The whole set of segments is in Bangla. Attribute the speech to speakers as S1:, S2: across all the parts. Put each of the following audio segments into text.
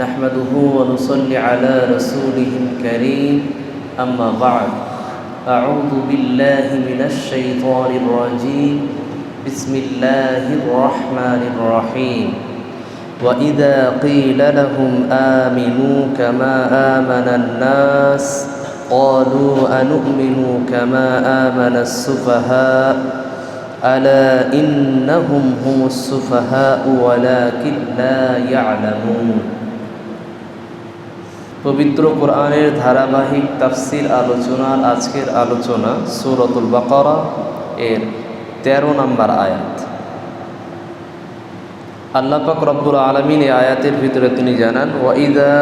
S1: نحمده ونصلي على رسوله الكريم. أما بعد أعوذ بالله من الشيطان الرجيم. بسم الله الرحمن الرحيم. وإذا قيل لهم آمنوا كما آمن الناس قالوا أنؤمن كما آمن السفهاء؟ ألا إنهم هم السفهاء ولكن لا يعلمون؟ পবিত্র কোরআনের ধারাবাহিক তাফসির আলোচনার আজকের আলোচনা সুরতুল বাকারা এর তেরো নম্বর আয়াত। আল্লাহ পাক রব্বুল আলমিন এই আয়াতের ভিতরে তিনি জানান, ওয়াইদা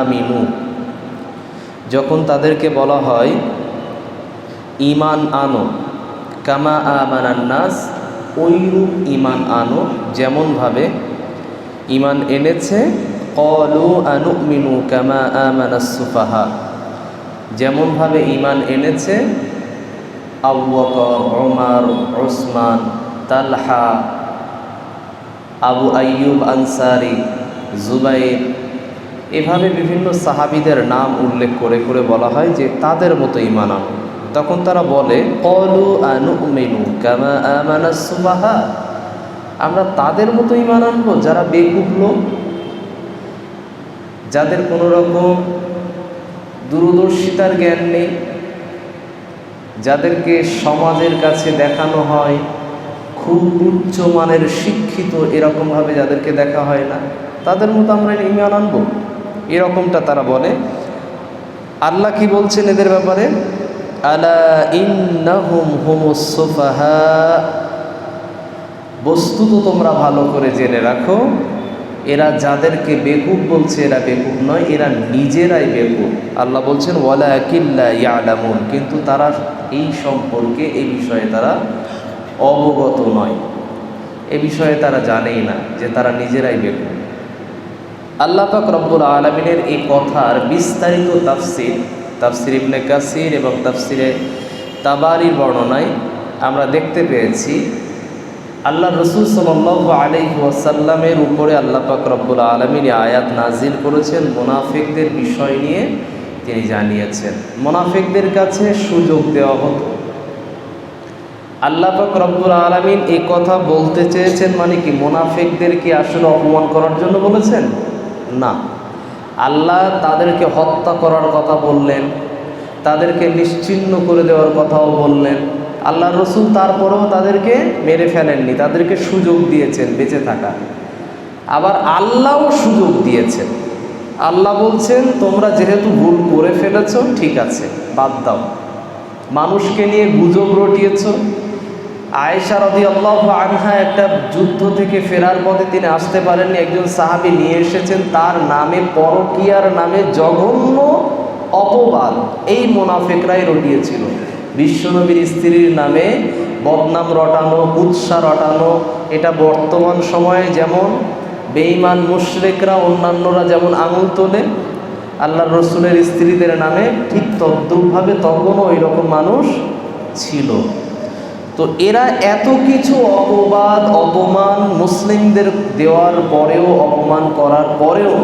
S1: আমিনু। যখন তাদেরকে বলা হয়, ইমান আনো, কামা আমানান্নাস ওইরূপ ইমান আনো যেমনভাবে ইমান এনেছে কলু আনু মিনু কামা আমানাসুফাহা যেমনভাবে ইমান এনেছে, Abu Bakr Omar Osman Talha, Abu Ayyub Ansari, Zubair, এভাবে বিভিন্ন সাহাবিদের নাম উল্লেখ করে করে বলা হয় যে তাদের মতো ইমান তখন তারা বলে, কলু আনু মেনু কামা আমানাসুবাহা আমরা তাদের মতো ইমান আনব, যারা বেকুব লোক। যাদের কোনো রকম দূরদর্শিতার জ্ঞান নেই, যাদেরকে সমাজের কাছে দেখানো হয়, খুব উচ্চ মানের শিক্ষিত এরকমভাবে যাদেরকে দেখা হয় না, তাদের মতো আমরা ইমান আনব। এরকমটা তারা বলে। আল্লাহ কি বলছেন এদের ব্যাপারে? আলা ইন্নাহুম বস্তুত তোমরা ভালো করে জেনে রাখো এরা যাদেরকে বেকুব বলছে এরা বেকুব নয়, এরা নিজেরাই বেকুব। আল্লাহ বলছেন ওয়ালা কিল্লা ইয়ালামুন। কিন্তু তারা এই সম্পর্কে এই বিষয়ে তারা অবগত নয়। এ বিষয়ে তারা জানেই না যে তারা নিজেরাই বেকুব। আল্লাহ পাক রব্বুল আলমিনের এই কথার বিস্তারিত তাফসির তাফসির ইবনে কাসির এবং তাফসিরে তাবারির বর্ণনায় আমরা দেখতে পেয়েছি আল্লাহ রসুল সাল্লাহ আলি ওয়াসাল্লামের উপরে আল্লাহ পাক রব্বুল আলমিন আয়াত নাজিল করেছেন। মোনাফিকদের বিষয় নিয়ে তিনি জানিয়েছেন। মোনাফিকদের কাছে সুযোগ দেওয়া হতো। আল্লাহ পাক রব্বুল আলমিন এই কথা বলতে চেয়েছেন মানে কি মোনাফিকদেরকে আসলে অপমান করার জন্য বলেছেন? না। আল্লাহ তাদেরকে হত্যা করার কথা বললেন। তাদেরকে নিশ্চিন্ন করে দেওয়ার কথাও বললেন। আল্লাহ রসুল তারপরেও তাদেরকে মেরে ফেলেননি, তাদেরকে সুযোগ দিয়েছেন বেঁচে থাকা। আবার আল্লাহও সুযোগ দিয়েছেন। আল্লাহ বলছেন, তোমরা যেহেতু ভুল করে ফেলেছ, ঠিক আছে, বাদ দাও। মানুষকে নিয়ে গুজব রটিয়েছ। আয়েশা রদি আল্লাহ আনহা একটা যুদ্ধ থেকে ফেরার পথে তিনি আসতে পারেননি। একজন সাহাবি নিয়ে এসেছেন, তার নামে পরকিয়ার নামে জঘন্য অপবাদ। এই মোনাফেকরাই রটিয়েছিল। বিশ্বনবীর স্ত্রীর নামে বদনাম রটানো উৎসাহ রটানো, এটা বর্তমান সময়ে যেমন বেঈমান মুশরেকরা, অন্যান্যরা যেমন আঙুল তোলে আল্লাহ রসুলের স্ত্রীদের নামে ঠিক তদ্রুপভাবে তখনও ওই রকম মানুষ ছিল। তো এরা এত কিছু অপবাদ, অপমান মুসলিমদের দেওয়ার পরেও, অপমান করার পরেও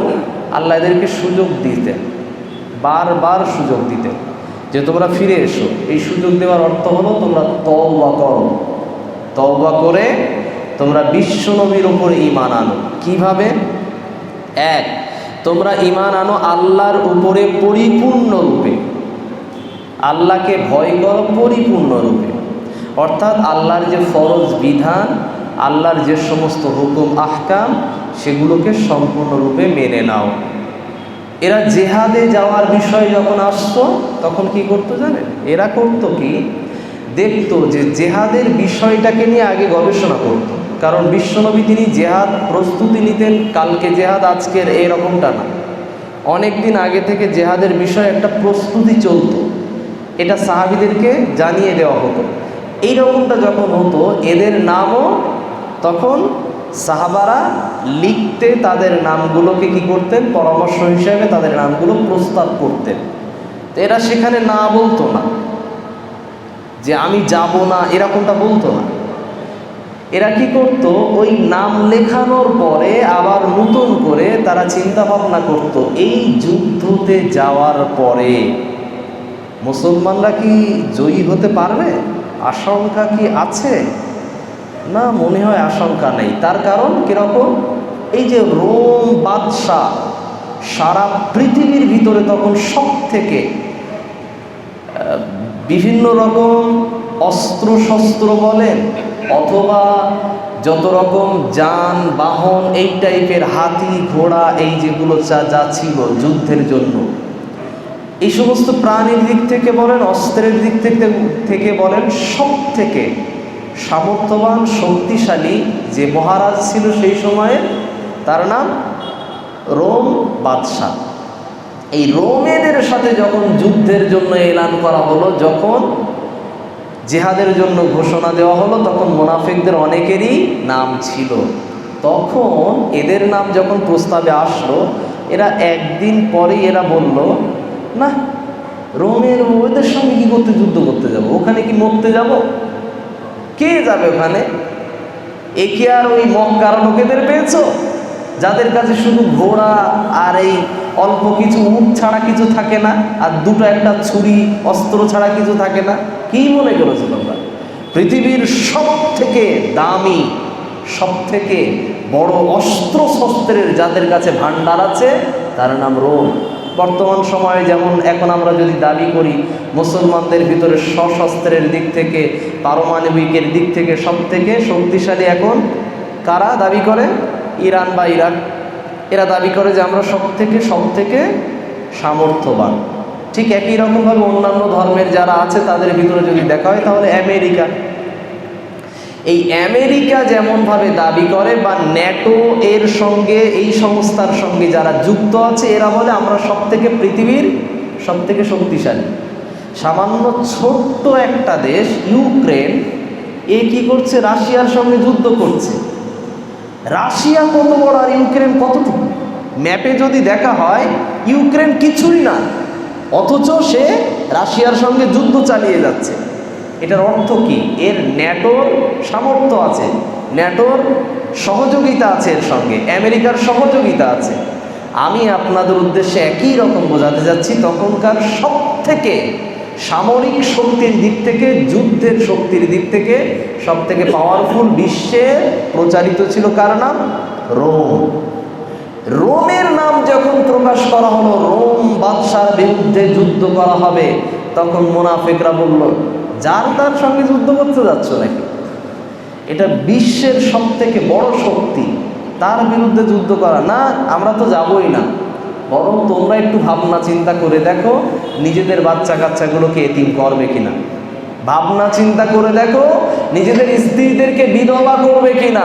S1: আল্লাহ এদেরকে সুযোগ দিতেন, বারবার সুযোগ দিতেন। যে তোমরা ফিরে এসো। এই সুযোগ দেওয়ার অর্থ হলো তোমরা তওবা করো। তওবা করে তোমরা বিশ্বনবীর ওপরে ইমান আনো। কীভাবে? এক, তোমরা ইমান আনো আল্লাহর উপরে পরিপূর্ণরূপে আল্লাহকে ভয় করো পরিপূর্ণরূপে অর্থাৎ আল্লাহর যে ফরজ বিধান, আল্লাহর যে সমস্ত হুকুম, আহকাম, সেগুলোকে সম্পূর্ণরূপে মেনে নাও। এরা জেহাদে যাওয়ার বিষয় যখন আসতো, তখন কি করতো জানেন? এরা করতো কি? দেখতো যে জেহাদের বিষয়টাকে নিয়ে আগে গবেষণা করত। কারণ বিশ্বনবী তিনি জেহাদ প্রস্তুতি নিতেন, কালকে জেহাদ, আজকের এরকমটা না। অনেক দিন আগে থেকে জেহাদের বিষয়ে একটা প্রস্তুতি চলতো। এটা সাহাবিদেরকে জানিয়ে দেওয়া হতো। এই রকমটা যখন হতো, এদের নামও তখন সাহাবারা লিখতে তাদের নামগুলোকে কি করতেন? পরামর্শ হিসেবে তাদের নামগুলো প্রস্তাব করতেন। তো এরা সেখানে না বলতো না। যে আমি যাব না, এরকমটা বলতো না। এরা কি করত? ওই নাম লেখানোর পরে আবার নতুন করে তারা চিন্তা ভাবনা করত, এই যুদ্ধতে যাওয়ার পরে মুসলমানরা কি জয়ী হতে পারবে? আশঙ্কা কি আছে? না মনে হয় আশঙ্কা নেই। তার কারণ কীরকম? এই যে রোম বাদশাহ সারা পৃথিবীর ভিতরে তখন সব থেকে বিভিন্ন রকম অস্ত্র শস্ত্র বলেন, অথবা যত রকম যান, বাহন, এই টাইপের হাতি, ঘোড়া, এই যেগুলো যা যা ছিল যুদ্ধের জন্য। এই সমস্ত প্রাণীর দিক থেকে বলেন, অস্ত্রের দিক থেকে থেকে বলেন সব থেকে সামর্থ্যবান, শক্তিশালী যে মহারাজ ছিল সেই সময়ে, তার নাম রোম বাদশাহ। এই রোমেদের সাথে যখন যুদ্ধের জন্য এলান করা হলো, যখন জেহাদের জন্য ঘোষণা দেওয়া হলো, তখন মোনাফিকদের অনেকেরই নাম ছিল। তখন এদের নাম যখন প্রস্তাবে আসলো, এরা একদিন পরে এরা বলল না রোমের ওদের সঙ্গে কী করতে, যুদ্ধ করতে যাব? ওখানে কি মরতে যাব? কে যাবে ওখানে? এ কি আর ওই মক্কার লোকেদের পেয়েছ? যাদের কাছে শুধু ঘোড়া আর এই অল্প কিছু উট ছাড়া কিছু থাকে না, আর দুটো একটা ছুরি, অস্ত্র ছাড়া কিছু থাকে না? কি মনে করেছ তোমরা? পৃথিবীর সব থেকে দামি সব থেকে বড় অস্ত্র শস্ত্রের যাদের কাছে ভাণ্ডার আছে, তার নাম রোম। বর্তমান সময়ে যেমন এখন আমরা যদি দাবি করি, মুসলমানদের ভিতরে সশস্ত্রের দিক থেকে, পারমাণবিকের দিক থেকে সব থেকে শক্তিশালী এখন কারা দাবি করে? ইরান বা ইরাক। এরা দাবি করে যে আমরা সব থেকে সব থেকে সামর্থ্যবান। ঠিক একই রকমভাবে অন্যান্য ধর্মের যারা আছে, তাদের ভিতরে যদি দেখা হয়, তাহলে আমেরিকা। এই আমেরিকা যেমনভাবে দাবি করে বা ন্যাটো এর সঙ্গে, এই সংস্থার সঙ্গে যারা যুক্ত আছে, এরা বলে আমরা সব থেকে পৃথিবীর সব থেকে শক্তিশালী। সামান্য ছোট্ট একটা দেশ, ইউক্রেন, এ কি করছে? রাশিয়ার সঙ্গে যুদ্ধ করছে। রাশিয়া কত বড় আর ইউক্রেন কতটুকু ম্যাপে যদি দেখা হয়, ইউক্রেন কিছুই না, অথচ সে রাশিয়ার সঙ্গে যুদ্ধ চালিয়ে যাচ্ছে। এটার অর্থ কি? এর ন্যাটোর সামর্থ্য আছে। ন্যাটোর সহযোগিতা আছে এর সঙ্গে। আমেরিকার সহযোগিতা আছে। আমি আপনাদের উদ্দেশ্যে একই রকম বোঝাতে যাচ্ছি, তখনকার সব থেকে সামরিক শক্তির দিক থেকে, যুদ্ধের শক্তির দিক থেকে সব থেকে পাওয়ারফুল বিশ্বে প্রচারিত ছিল কার নাম? রোম। রোমের নাম যখন প্রকাশ করা হলো, রোম বাদশার বিরুদ্ধে যুদ্ধ করা হবে, তখন মোনাফেকরা বলল যার তার সঙ্গে যুদ্ধ করতে যাচ্ছ নাকি? এটা বিশ্বের সব থেকে বড় শক্তি। তার বিরুদ্ধে যুদ্ধ করা। না, আমরা তো যাবই না। বরং তোমরা একটু ভাবনা চিন্তা করে দেখো, নিজেদের বাচ্চা কাচ্চাগুলোকে এতিম করবে কিনা। ভাবনা চিন্তা করে দেখো, নিজেদের স্ত্রীদেরকে বিধবা করবে কিনা।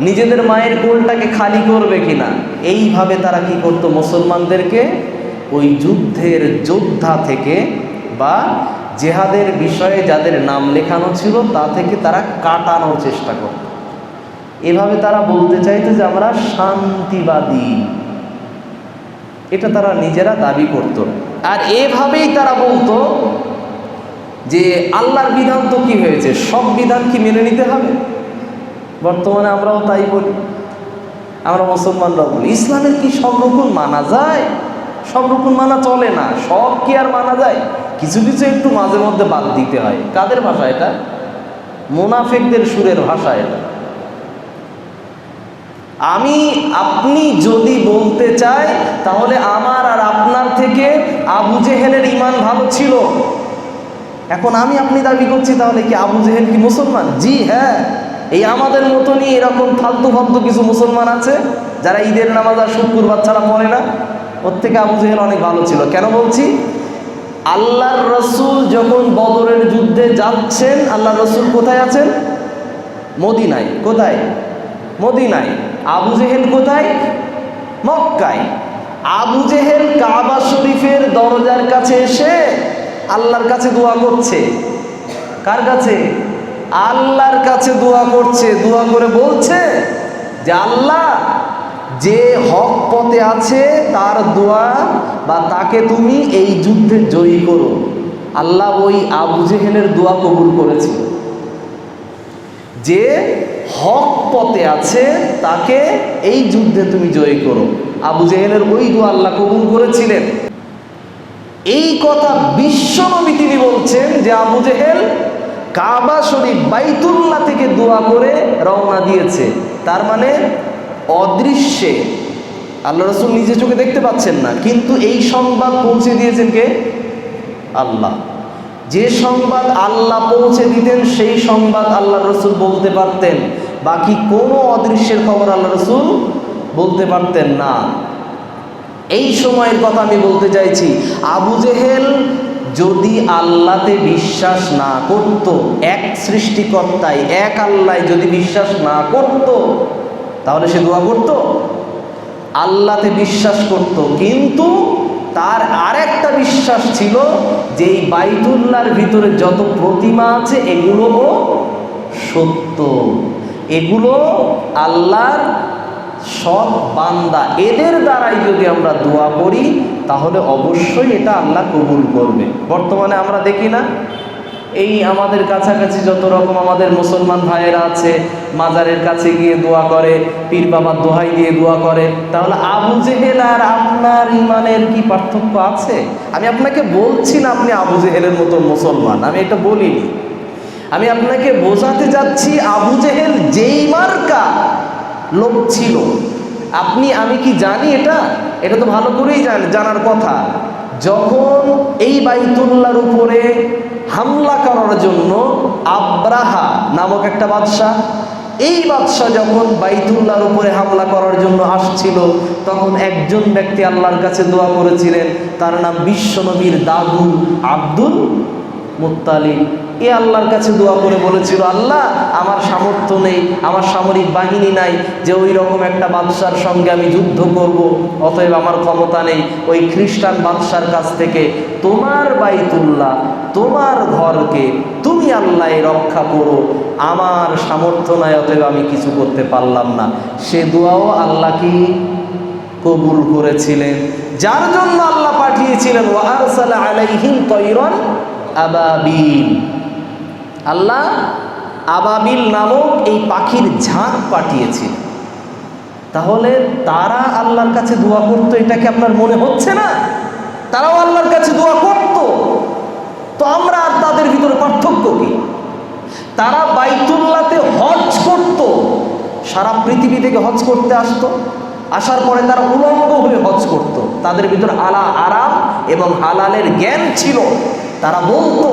S1: নিজেদের মায়ের কোলটাকে খালি করবে কিনা। এইভাবে তারা কি করতো মুসলমানদেরকে? ওই যুদ্ধের যোদ্ধা থেকে বা জেহাদের বিষয়ে যাদের নাম লেখানো ছিল, তা থেকে তারা কাটানোর চেষ্টা করত। এভাবে তারা বলতে চাইতো যে, আমরা শান্তিবাদী। এটা তারা নিজেরা দাবি করত। আর এভাবেই তারা বলতো যে, আল্লাহর বিধান তো কি হয়েছে? সব বিধান কি মেনে নিতে হবে? বর্তমানে আমরাও তাই বলি। আমরা মুসলমানরাও বলি, ইসলামের কি সব রকম মানা যায়? সব রকম মানা চলে না। সব কি আর মানা যায়? কিছু কিছু একটু মাঝে মধ্যে বাদ দিতে হয়। কাদের ভাষা এটা? মোনাফেকদের সুরের ভাষা এটা। আমি, আপনি যদি বলতে চাই, তাহলে আমার আর আপনার থেকে আবু জেহেলের ইমান ভালো ছিল। এখন আমি আপনি দাবি করছি, তাহলে কি আবু জেহেল কি মুসলমান? জি হ্যাঁ। এই আমাদের মতনই এরকম ফালতু ফালতু কিছু মুসলমান আছে, যারা ঈদের নামাজ আর শুক্রবার ছাড়া পড়ে না। ওর থেকে আবু জেহেল অনেক ভালো ছিল। কেন বলছি? আল্লাহর রসুল যখন বদরের যুদ্ধে যাচ্ছেন আল্লাহ রসুল কোথায় আছেন? মদিনায়। কোথায়? মদিনায়। আবু জেহেল কোথায়? মক্কায়। আবু জেহেল কাবা শরীফের দরজার কাছে এসে আল্লাহর কাছে দোয়া করছে। কার কাছে? আল্লাহর কাছে দোয়া করছে। দোয়া করে বলছে যে, আল্লাহ যে হক পথে আছে, তার দোয়া বা তাকে তুমি এই যুদ্ধে জয়ী করো। আল্লাহ ওই আবু জেহেলের দোয়া কবুল করেছিল যে হক পথে আছে, তাকে এই যুদ্ধে তুমি জয় করো। আবু জেহেলের ওই দু আল্লাহ কবুল করেছিলেন। এই কথা বিশ্বনবী তিনি বলছেন যে আবু জেহেল কাবা শরীফ বাইতুল্লাহ থেকে দোয়া করে রওনা দিয়েছে। তার মানে অদৃশ্যে। আল্লাহ রসুল নিজে চোখে দেখতে পাচ্ছেন না, কিন্তু এই সংবাদ পৌঁছে দিয়েছেন কে? আল্লাহ। যে সংবাদ আল্লাহ পৌঁছে দিতেন, সেই সংবাদ আল্লাহ রসুল বলতে পারতেন। বাকি কোনো অদৃশ্যের খবর আল্লাহ রসুল বলতে পারতেন না। এই সময়ের কথা আমি বলতে চাইছি, আবু জেহেল যদি আল্লাহতে বিশ্বাস না করত, এক সৃষ্টিকর্তায় এক আল্লাহ যদি বিশ্বাস না করত তাহলে সে দোয়া করত? আল্লাহতে বিশ্বাস করত, কিন্তু তার আরেকটা বিশ্বাস ছিল যে এই বাইতুল্লাহর ভিতরে যত প্রতিমা আছে এগুলোও সত্য। এগুলো আল্লাহর সৎ বান্দা। এদের দ্বারাই যদি আমরা দোয়া করি, তাহলে অবশ্যই এটা আল্লাহ কবুল করবে। বর্তমানে আমরা দেখি না। এই আমাদের কাছাকাছি যত রকম আমাদের মুসলমান ভাইয়েরা আছে, মাজারের কাছে গিয়ে দোয়া করে, পীর বাবার দোহাই দিয়ে দোয়া করে, তাহলে আবু জেহেল আর আপনার ইমানের কি পার্থক্য আছে? আমি আপনাকে বলছি না আপনি আবু জেহেলের মতো মুসলমান, আমি এটা বলিনি। আমি আপনাকে বোঝাতে যাচ্ছি আবু জেহেল যেই মার্কা লোক ছিল। আপনি, আমি কি জানি এটা? এটা তো ভালো করেই জান, জানার কথা। যখন এই বাইতুল্লার উপরে হামলা করার জন্য আব্রাহা নামক একটা বাদশাহ, এই বাদশাহ যখন বাইতুল্লাহর উপরে হামলা করার জন্য আসছিল, তখন একজন ব্যক্তি আল্লাহর কাছে দোয়া করেছিলেন, তার নাম বিশ্বনবীর দাদু আব্দুল মুত্তালিব। এ আল্লাহর কাছে দোয়া করে বলেছিল, আল্লাহ, আমার সামর্থ্য নেই, আমার সামরিক বাহিনী নাই যে ওই রকম একটা বাদশার সঙ্গে আমি যুদ্ধ করব, অতএব আমার ক্ষমতা নেই। ওই খ্রিস্টান বাদশার কাছ থেকে তোমার বাইতুল্লাহ তোমার ঘরকে তুমি আল্লাহ রক্ষা করো। আমার সামর্থ্য নাই অতএব আমি কিছু করতে পারলাম না। সে দোয়াও আল্লাহ কি কবুল করেছিলেন। যার জন্য আল্লাহ পাঠিয়েছিলেন আল্লাহ আবাবিল নামক এই পাখির ঝাঁক পাঠিয়েছিল তাহলে তারা আল্লাহর কাছে দোয়া করতো, এটা কি আপনার মনে হচ্ছে না? তারাও আল্লাহর কাছে দোয়া করত? তো আমরা আর তাদের ভিতরে পার্থক্য কি? তারা বাইতুল্লাতে হজ করত, সারা পৃথিবী থেকে হজ করতে আসতো, আসার পরে তারা উলঙ্গ হয়ে হজ করত। তাদের ভিতর আলা আরাম এবং হালালের জ্ঞান ছিল। তারা বলতো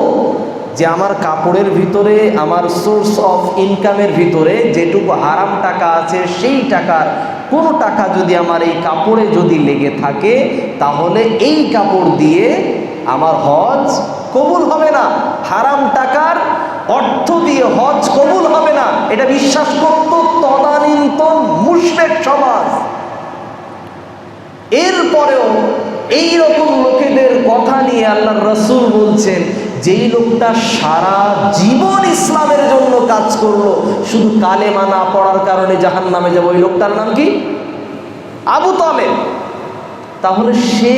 S1: যে আমার কাপড়ের ভিতরে, আমার সোর্স অফ ইনকামের ভিতরে যেটুকু হারাম টাকা আছে, সেই টাকার কোনো টাকা যদি আমার এই কাপড়ে যদি লেগে থাকে, তাহলে এই কাপড় দিয়ে আমার হজ কবুল হবে না। হারাম টাকার অর্থ দিয়ে হজ কবুল হবে না। এটা বিশ্বাস করত তদানীন্তন মুশরেক সমাজ। এরপরেও এই রকম লোকেদের কথা নিয়ে আল্লাহ রসুল বলছেন, যেই লোকটা সারা জীবন ইসলামের জন্য কাজ করল, শুধু কালেমা না পড়ার কারণে জাহান নামে যাব। ওই লোকটার নাম কি? আবু তালেব। তাহলে সে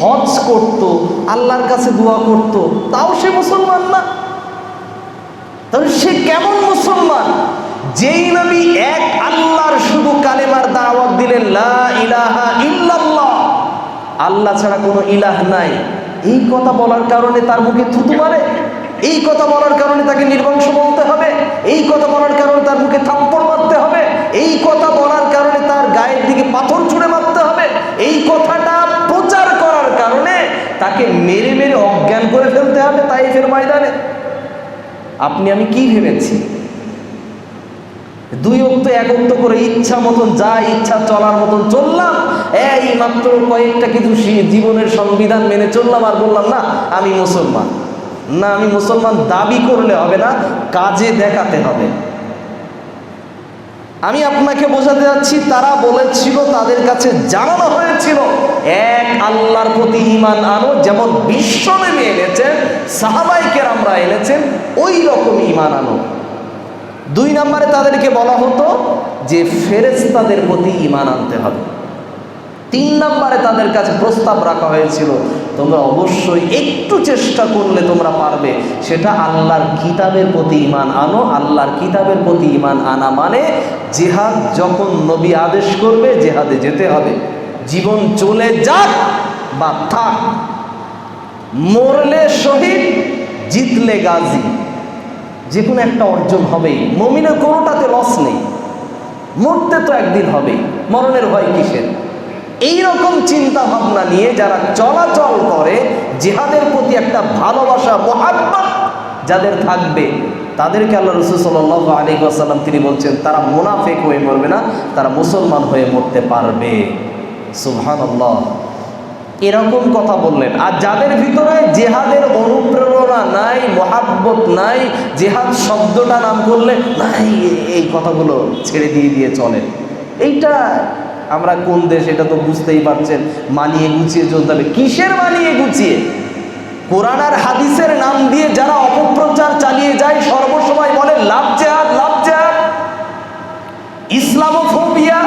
S1: হজ করত, আল্লাহর কাছে দোয়া করত, তাও সে মুসলমান না। তাহলে সে কেমন মুসলমান? যেই নবী এক আল্লাহর শুধু কালেমার দাওয়াত দিলেন আল্লাহ ছাড়া কোনো ইলাহ নাই। এই কথা বলার কারণে তার মুখে থুতু মারে, এই কথা বলার কারণে তাকে নির্বংশ বলতে হবে, এই কথা বলার কারণে তার মুখে থাপ্পড় মারতে হবে, এই কথা বলার কারণে তার গায়ের দিকে পাথর ছুঁড়ে মারতে কথাটা প্রচার করার কারণে তাকে মেরে মেরে অজ্ঞান করে ফেলতে হবে তাই ফের ময়দানে। আপনি, আমি কি ভেবেছি? দুই অক্ত এক অক্ত করে ইচ্ছা মতন, যা ইচ্ছা চলার মতন চললাম, এই মাত্র কয়েকটা কিছু জীবনের সংবিধান মেনে চললাম আর বললাম, না, আমি মুসলমান। না, আমি মুসলমান দাবি করলে হবে না, কাজে দেখাতে হবে। আমি আপনাকে বোঝাতে যাচ্ছি, তারা বলেছিল তাদের কাছে জানানো হয়েছিল, এক আল্লাহর প্রতি ইমান আনো, যেমন বিশ্বনবী এনেছেন সাহাবাইকে আমরা এনেছেন, ওই রকম ইমান আনো। দুই নম্বরে তাদেরকে বলা হতো যে ফেরেস্তাদের প্রতি ইমান আনতে হবে। তিন নম্বরে তাদের কাছে প্রস্তাব রাখা হয়েছিল, তোমরা অবশ্যই একটু চেষ্টা করলে তোমরা পারবে। সেটা আল্লাহর কিতাবের প্রতি ইমান আনো, আল্লাহর কিতাবের প্রতি ইমান আনা মানে জেহাদ যখন নবী আদেশ করবে, জেহাদে যেতে হবে। জীবন চলে যাক বা থাক। মরলে শহীদ, জিতলে গাজী। যে কোনো একটা অর্জন হবেই। মমিনের কোনোটাতে লস নেই। মরতে তো একদিন হবেই। মরণের ভয় কিসের? এই রকম চিন্তা ভাবনা নিয়ে যারা চলাচল করে, জিহাদের প্রতি একটা ভালোবাসা, মহাব্বত যাদের থাকবে, তাদেরকে আল্লাহ রসুল সাল্লাহ আলী আসাল্লাম তিনি বলছেন, তারা মুনাফেক হয়ে মরবে না, তারা মুসলমান হয়ে মরতে পারবে। সুহান আল্লাহ এরকম কথা বললেন। আর যাদের ভিতরে জেহাদের অনুপ্রেরণা নাই, মহাব্বত নাই, জেহাদ শব্দটা নাম করলে, নাই, এই কথাগুলো ছেড়ে দিয়ে দিয়ে চলে। এইটা আমরা কোন দেশ এটা তো বুঝতেই পারছেন, মানিয়ে গুছিয়ে চলতে হবে। কিসের মানিয়ে গুছিয়ে? কোরআন আর হাদিসের নাম দিয়ে যারা অপপ্রচার চালিয়ে যায়, সর্বসময় বলে, লাভ জেহাদ লাভ জেহাদ। ইসলামোফোবিয়া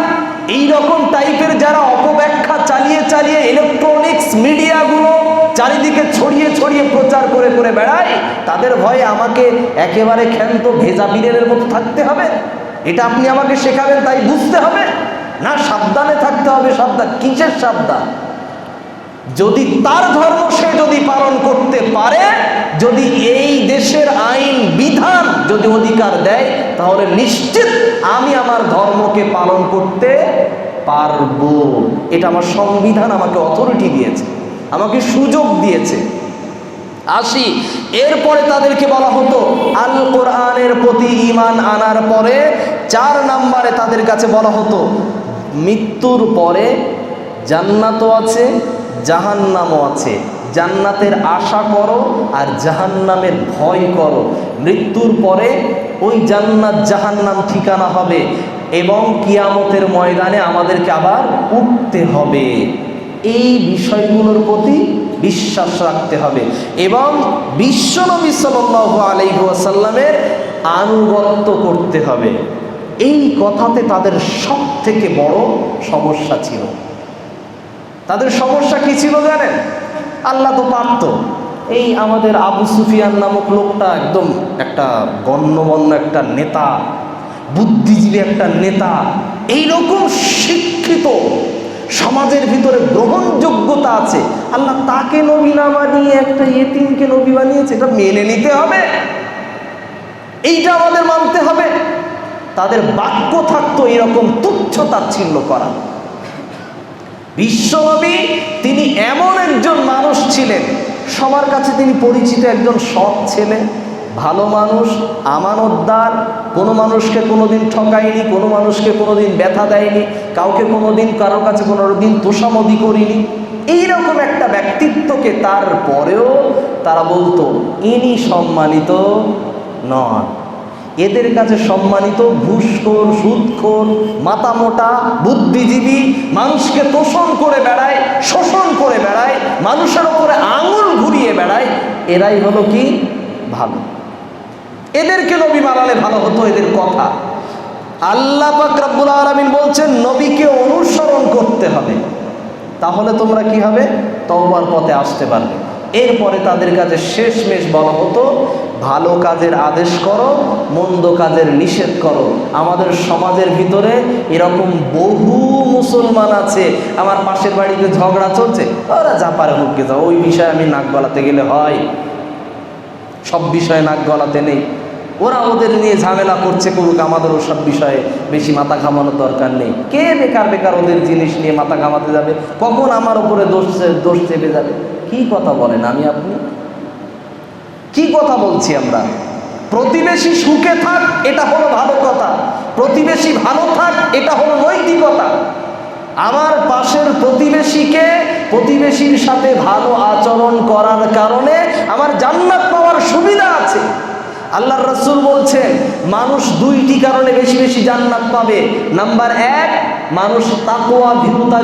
S1: এই রকম টাইপের যারা অপব্যাখ্যা চালিয়ে চালিয়ে ইলেকট্রনিক্স মিডিয়াগুলো চারিদিকে ছড়িয়ে ছড়িয়ে প্রচার করে করে বেড়ায়, তাদের ভয়ে আমাকে একেবারে ক্ষান্ত ভেজা বীরের মতো থাকতে হবে। এটা আপনি আমাকে শেখাবেন, তাই বুঝতে হবে। না, সাবধানে থাকতে হবে, সাবধান। কিসের সাবধান? যদি তার ধর্ম সে যদি পালন করতে পারে, যদি এই দেশের আইন, বিধান যদি অধিকার দেয়, তাহলে নিশ্চিত আমি আমার ধর্মকে পালন করতে পারব। এটা আমার সংবিধান আমাকে অথরিটি দিয়েছে, আমাকে সুযোগ দিয়েছে। আসি, এরপরে তাদেরকে বলা হতো, আল কোরআনের প্রতি ইমান আনার পরে চার নাম্বারে তাদের কাছে বলা হতো মৃত্যুর পরে জান্নাতও আছে, জাহান্নামও আছে। জান্নাতের আশা করো আর জাহান্নামের ভয় করো। মৃত্যুর পরে ওই জান্নাত জাহান্নাম ঠিকানা হবে এবং কিয়ামতের ময়দানে আমাদেরকে আবার উঠতে হবে। এই বিষয়গুলোর প্রতি বিশ্বাস রাখতে হবে এবং বিশ্বনবী সাল্লাহ আলাইসাল্লামের আনুগত্য করতে হবে। এই কথাতে তাদের সব থেকে বড় সমস্যা ছিল। তাদের সমস্যা কি ছিল জানেন? আল্লাহ তো পারত। এই আমাদের আবু সুফিয়ান নামক লোকটা একদম একটা গণ্যমান্য একটা নেতা, বুদ্ধিজীবী একটা নেতা, এই রকম শিক্ষিত। সমাজের ভিতরে গ্রহণযোগ্যতা আছে। আল্লাহ তাকে নবী না বানিয়ে একটা এতিমকে নবী বানিয়েছে, এটা মেনে নিতে হবে। এইটা আমাদের মানতে হবে। তাদের বাক্য থাকতো এরকম তুচ্ছ তাচ্ছিল্য করা। বিশ্বনবী তিনি এমন একজন মানুষ ছিলেন, সবার কাছে তিনি পরিচিত একজন সৎ ছেলে, ভালো মানুষ, আমানতদার, কোনো মানুষকে কোনোদিন ঠকায়নি, কোনো মানুষকে কোনোদিন ব্যথা দেয়নি, কাউকে কোনোদিন, কারও কাছে কোনো দিন তোষামদি করিনি। এইরকম একটা ব্যক্তিত্বকে তারপরেও তারা বলতো, ইনি সম্মানিত নন। এদের কাছে সম্মানিত ঘুষখোর, সুদখোর, মাতামোটা, বুদ্ধিজীবী, মানুষকে তোষণ করে বেড়ায়, শোষণ করে বেড়ায়, মানুষের ওপরে আঙুল ঘুরিয়ে বেড়ায়, এরাই হলো কি? ভালো। এদেরকে নবী মানালে ভালো হতো, এদের কথা। আল্লাহ পাক রব্বুল আলমিন বলছেন, নবীকে অনুসরণ করতে হবে। তাহলে তোমরা কি হবে? তওবার পথে আসতে পারবে। এরপরে তাদের কাছে শেষমেশ বলা হতো ভালো কাজের আদেশ করো, মন্দ কাজের নিষেধ করো। আমাদের সমাজের ভিতরে এরকম বহু মুসলমান আছে, আমার পাশের বাড়িতে ঝগড়া চলছে, ওরা যা পারে মুখকে যাও ওই বিষয়ে আমি নাক গলাতে গেলে হয়। সব বিষয়ে নাক গলাতে নেই। ওরা ওদের নিয়ে ঝামেলা করছে করুক আমাদের ওসব বিষয়ে বেশি মাথা ঘামানোর দরকার নেই। কে বেকার বেকার ওদের জিনিস নিয়ে মাথা ঘামাতে যাবে? কখন আমার ওপরে দোষ দোষ চেপে যাবে? কি কথা বলেন আমি আপনি? কি কথা বলছি আমরা? প্রতিবেশী সুখে থাক, এটা হলো ভালো কথা। প্রতিবেশী ভালো থাক, এটা হলো নৈতিকতা। আমার পাশের প্রতিবেশীকে প্রতিবেশীর সাথে ভালো আচরণ করার কারণে আমার জান্নাত পাওয়ার সুবিধা আছে। আল্লাহ রসুল বলছেন, মানুষ দুইটি কারণে বেশি বেশি জান্নাত পাবে। নাম্বার এক মানুষ তাকোয়া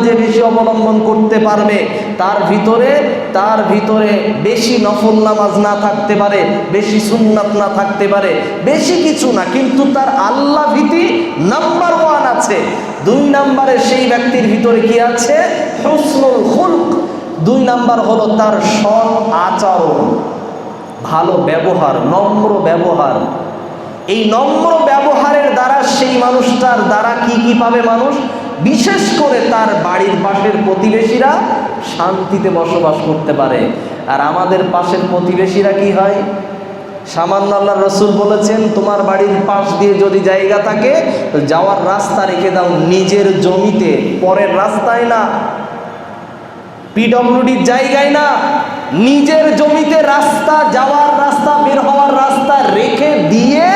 S1: যে বেশি অবলম্বন করতে পারবে, তার ভিতরে তার ভিতরে বেশি নফল নামাজ না থাকতে পারে, বেশি সুন্নাত না থাকতে পারে, বেশি কিছু না, কিন্তু তার আল্লাহ ভীতি নাম্বার ওয়ান আছে। দুই নাম্বারে সেই ব্যক্তির ভিতরে কি আছে? দুই নাম্বার হলো তার সৎ আচরণ, ভালো ব্যবহার, নম্র ব্যবহার। এই নম্র সেই মানুষটার দ্বারা কি কি পাবে মানুষ? বিশেষ করে তার বাড়ির পাশের প্রতিবেশীরা শান্তিতে বসবাস করতে পারে। আর আমাদের পাশের প্রতিবেশীরা কি হয়? সামান্য আল্লাহ রসুল বলেছেন, তোমার বাড়ির পাশ দিয়ে যদি জায়গা থাকে যাওয়ার রাস্তা রেখে দাও নিজের জমিতে। পরের রাস্তায় না পিডব্লিউডির জায়গায় না, নিজের জমিতে রাস্তা, যাওয়ার রাস্তা, বের হওয়ার রাস্তা রেখে দিয়ে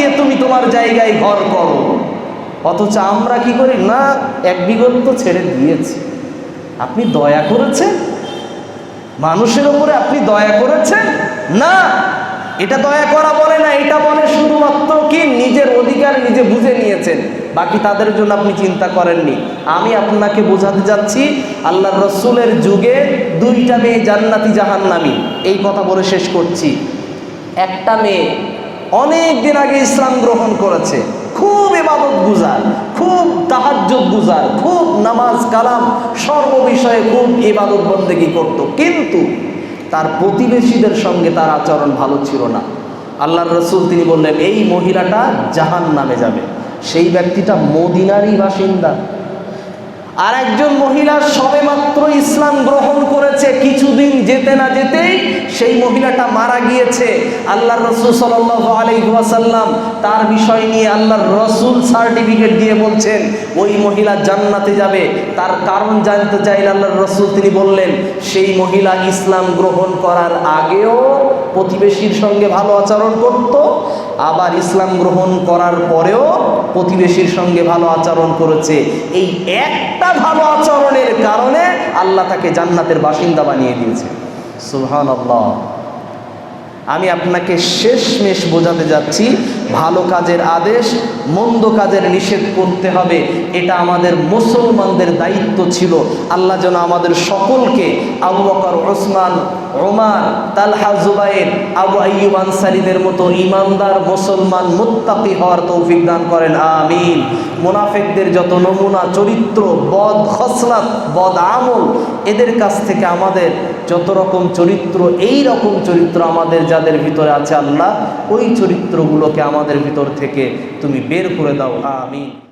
S1: গিয়ে তুমি তোমার জায়গায় ঘর করো। অথচ আমরা কি করি? না, এক বিগত তো ছেড়ে দিয়েছি। আপনি দয়া করেছেন? মানুষের ওপরে আপনি দয়া করেছেন? না, এটা দয়া করা বলে না, এটা বলে শুধুমাত্র কি? নিজের অধিকার নিজে বুঝে নিয়েছেন। বাকি তাদের জন্য আপনি চিন্তা করেননি। আমি আপনাকে বোঝাতে যাচ্ছি আল্লাহ রসুলের যুগে দুইটা মেয়ে জান্নাতি জাহান্নামি। এই কথা বলে শেষ করছি। একটা মেয়ে অনেক দিন আগে ইসলাম গ্রহণ করেছে। খুব এবাদত গুজার, খুব তাহাজ্জুদ গুজার, খুব নামাজ কালাম, সর্ব বিষয়ে খুব ইবাদত বন্দেগি করত। কিন্তু তার প্রতিবেশীদের সঙ্গে তার আচরণ ভালো ছিল না। আল্লাহর রসুল তিনি বললেন, এই মহিলাটা জাহান নামে যাবে। সেই ব্যক্তিটা মদিনারই বাসিন্দা। আর একজন মহিলা সবেমাত্র ইসলাম গ্রহণ করেছে, কিছুদিন যেতে না যেতেই সেই মহিলাটা মারা গিয়েছে। আল্লাহর রসুল সাল্লাহ আলাইসাল্লাম তার বিষয় নিয়ে আল্লাহর রসুল সার্টিফিকেট দিয়ে বলছেন, ওই মহিলা জান্নাতে যাবে। তার কারণ জানতে চাইলে আল্লাহর রসুল তিনি বললেন, সেই মহিলা ইসলাম গ্রহণ করার আগেও প্রতিবেশীর সঙ্গে ভালো আচরণ করত, আবার ইসলাম গ্রহণ করার পরেও প্রতিবেশীর সঙ্গে ভালো আচরণ করেছে। এই একটা ভালো আচরণের কারণে আল্লাহ তাকে জান্নাতের বাসিন্দা বানিয়ে দিয়েছে। সুহান আমি আপনাকে শেষমেশ বোঝাতে যাচ্ছি ভালো কাজের আদেশ, মন্দ কাজের নিষেধ করতে হবে। এটা আমাদের মুসলমানদের দায়িত্ব ছিল। আল্লাহ যেন আমাদের সকলকে আবু বকর, ওসমান, ওমার, তালহা, জুবাইর, আবু আইয়ুব আনসারিদের মতো ইমানদার মুসলমান মুত্তাকি হওয়ার তৌফিক দান করেন। আমিন। মোনাফেকদের যত নমুনা, চরিত্র, বদ খসলাত বদ আমল, এদের কাছ থেকে আমাদের যত রকম চরিত্র, এই রকম চরিত্র আমাদের যাদের ভিতরে আছে আল্লাহ, ওই চরিত্রগুলোকে আমাদের ভিতর থেকে তুমি বের করে দাও আমিন।